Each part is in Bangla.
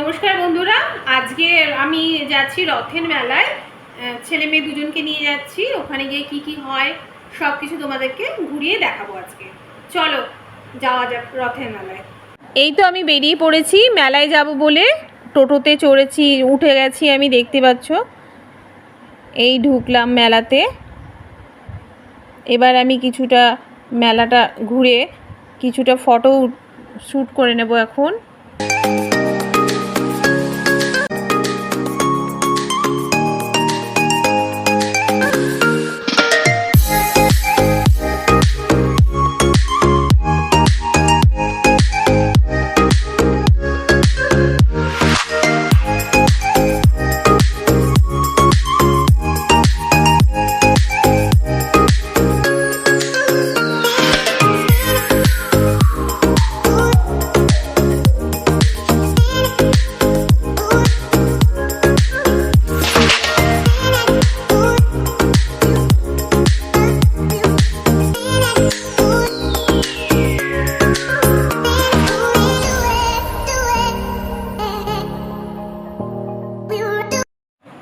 নমস্কার বন্ধুরা, আজকে আমি যাচ্ছি রথের মেলায়। ছেলে মেয়ে দুজনকে নিয়ে যাচ্ছি, ওখানে গিয়ে কি কি হয় সব কিছু তোমাদেরকে ঘুরিয়ে দেখাবো আজকে। চলো, যাওয়া যাক রথের মেলায়। এই তো আমি বেরিয়ে পড়েছি, মেলায় যাব বলে টোটোতে চড়েছি, উঠে গেছি আমি, দেখতে পাচ্ছ। এই ঢুকলাম মেলাতে। এবার আমি কিছুটা মেলাটা ঘুরে কিছুটা ফটো শ্যুট করে নেব এখন।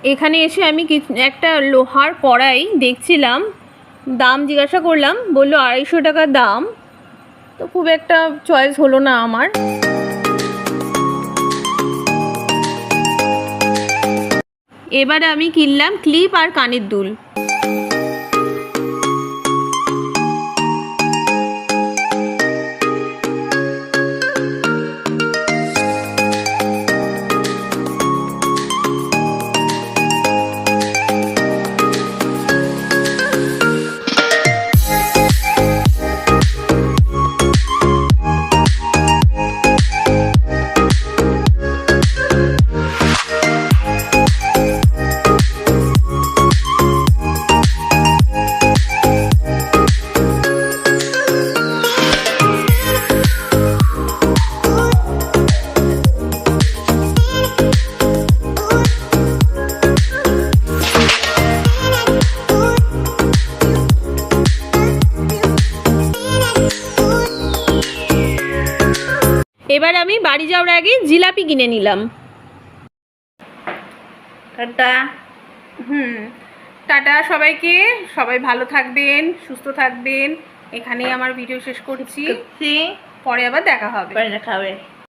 এখানে এসে আমি একটা লোহার কড়াই দেখছিলাম, দাম জিজ্ঞাসা করলাম, বলল আড়াইশো টাকা দাম। তো খুব একটা চয়েস হলো না আমার। এবারে আমি কিনলাম ক্লিপ আর কানের দুল। এবার আমি বাড়ি যাওয়ার আগে জিলাপি কিনে নিলাম। টাটা। হুম টাটা সবাইকে। সবাই ভালো থাকবেন সুস্থ থাকবেন। এখানেই আমার ভিডিও শেষ করছি। পরে আবার দেখা হবে। খাবে